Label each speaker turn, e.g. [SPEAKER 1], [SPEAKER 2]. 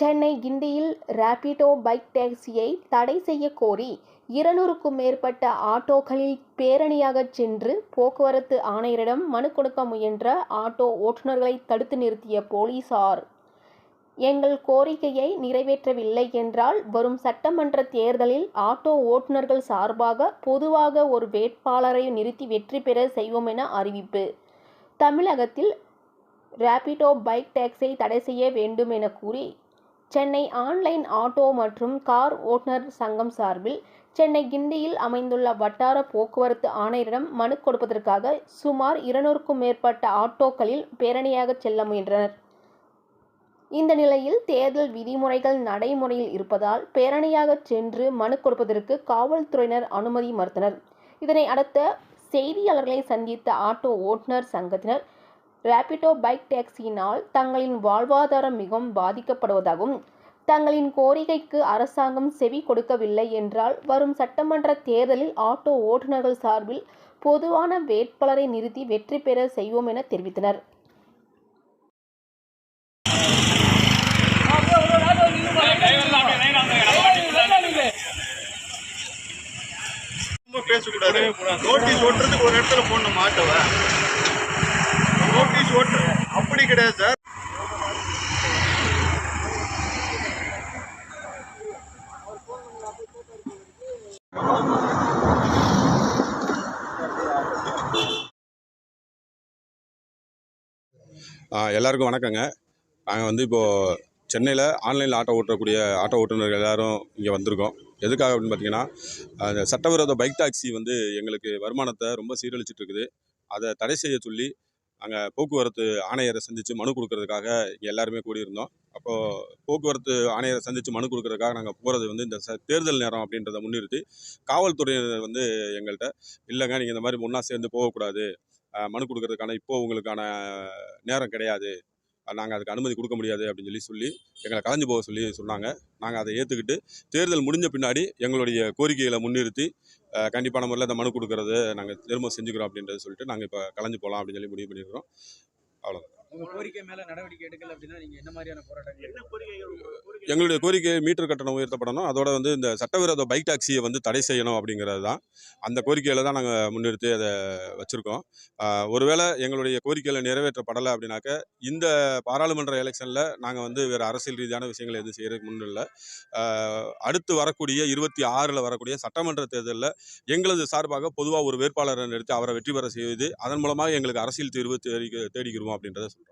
[SPEAKER 1] சென்னை கிண்டியில் ராபிடோ பைக் டாக்ஸியை தடை செய்ய கோரி இருநூறுக்கும் மேற்பட்ட ஆட்டோக்களில் பேரணியாக சென்று போக்குவரத்து ஆணையரிடம் மனு கொடுக்க முயன்ற ஆட்டோ ஓட்டுநர்களை தடுத்து நிறுத்திய போலீசார். எங்கள் கோரிக்கையை நிறைவேற்றவில்லை என்றால் வரும் சட்டமன்ற தேர்தலில் ஆட்டோ ஓட்டுநர்கள் சார்பாக பொதுவாக ஒரு வேட்பாளரை நிறுத்தி வெற்றி பெற செய்வோம் என அறிவிப்பு. தமிழகத்தில் ராபிடோ பைக் டாக்ஸை தடை செய்ய வேண்டும் என கூறி சென்னை ஆன்லைன் ஆட்டோ மற்றும் கார் ஓட்டுநர் சங்கம் சார்பில் சென்னை கிண்டியில் அமைந்துள்ள வட்டார போக்குவரத்து ஆணையரிடம் மனு கொடுப்பதற்காக சுமார் இருநூறுக்கும் மேற்பட்ட ஆட்டோக்களில் பேரணியாக செல்ல முயன்றனர். இந்த நிலையில் தேர்தல் விதிமுறைகள் நடைமுறையில் இருப்பதால் பேரணியாக சென்று மனு கொடுப்பதற்கு காவல்துறையினர் அனுமதி மறுத்தனர். இதனை அடுத்த செய்தியாளர்களை சந்தித்த ஆட்டோ ஓட்டுநர் சங்கத்தினர் ரேபிடோ பைக் டாக்ஸியினால் தங்களின் வாழ்வாதாரம் மிகவும் பாதிக்கப்படுவதாகவும் தங்களின் கோரிக்கைக்கு அரசாங்கம் செவி கொடுக்கவில்லை என்றால் வரும் சட்டமன்ற தேர்தலில் ஆட்டோ ஓட்டுநர்கள் சார்பில் பொதுவான வேட்பாளரை நிறுத்தி வெற்றி பெற செய்வோம் என தெரிவித்தனர்.
[SPEAKER 2] பேசக்கூடாது. நோட்டீஸ் ஓட்டுறதுக்கு ஒரு இடத்துல போடணும் மாட்டவ நோட்டீஸ் ஓட்டு. அப்படி கிடையாது சார்.
[SPEAKER 3] எல்லாருக்கும் வணக்கங்க. நாங்கள் வந்து இப்போது சென்னையில் ஆன்லைனில் ஆட்டோ ஓட்டக்கூடிய ஆட்டோ ஓட்டுநர்கள் எல்லாரும் இங்கே வந்திருக்கோம். எதுக்காக அப்படின்னு பார்த்தீங்கன்னா அந்த சட்டவிரோத பைக் டாக்ஸி வந்து எங்களுக்கு வருமானத்தை ரொம்ப சீரழிச்சிட்டு இருக்குது. அதை தடை செய்ய சொல்லி அங்கே போக்குவரத்து ஆணையரை சந்தித்து மனு கொடுக்கறதுக்காக இங்கே எல்லாருமே கூடியிருந்தோம். அப்போது போக்குவரத்து ஆணையரை சந்தித்து மனு கொடுக்கறதுக்காக நாங்கள் போகிறது வந்து இந்த ச தேர்தல் நேரம் அப்படின்றத முன்னிறுத்தி காவல்துறையினர் வந்து எங்கள்கிட்ட இல்லைங்க நீங்கள் இந்த மாதிரி ஒன்றா சேர்ந்து போகக்கூடாது. மனு கொடுக்கறதுக்கான இப்போது உங்களுக்கான நேரம் கிடையாது. நாங்கள் அதுக்கு அனுமதி கொடுக்க முடியாது அப்படின்னு சொல்லி சொல்லி எங்களை கலைஞ்சு போக சொல்லி சொன்னாங்க. நாங்கள் அதை ஏற்றுக்கிட்டு தேர்தல் முடிஞ்ச பின்னாடி எங்களுடைய கோரிக்கைகளை முன்னிறுத்தி கண்டிப்பான முறையில் இந்த மனு கொடுக்கறது நாங்கள் திரும்ப செஞ்சுக்கிறோம் அப்படின்றத சொல்லிட்டு நாங்கள் இப்போ கலைஞ்சு போகலாம் அப்படின்னு சொல்லி முடிவு பண்ணியிருக்கிறோம்.
[SPEAKER 4] உங்க கோரிக்கை மேல நடவடிக்கை எடுக்கல அப்படின்னா நீங்க என்ன மாதிரியான போராட்டங்கள்
[SPEAKER 3] எங்களுடைய கோரிக்கை மீட்டர் கட்டணம் உயர்த்தப்படணும். அதோட வந்து இந்த சட்டவிரோத பைக் டாக்ஸியை வந்து தடை செய்யணும் அப்படிங்கிறது தான். அந்த கோரிக்கையில் தான் நாங்கள் முன்னிறுத்தி அதை வச்சுருக்கோம். ஒருவேளை எங்களுடைய கோரிக்கையில் நிறைவேற்றப்படலை அப்படின்னாக்க இந்த பாராளுமன்ற எலெக்ஷனில் நாங்கள் வந்து வேறு அரசியல் ரீதியான விஷயங்கள் எதுவும் செய்கிறதுக்கு முன்னில்லை அடுத்து வரக்கூடிய இருபத்தி ஆறில் வரக்கூடிய சட்டமன்ற தேர்தலில் எங்களது சார்பாக பொதுவாக ஒரு வேட்பாளரை நிறுத்தி அவரை வெற்றி பெற செய்து அதன் மூலமாக எங்களுக்கு அரசியல் தீர்வு தேடி தேடிக்கிறோம் அப்படின்றத சொல்கிறோம்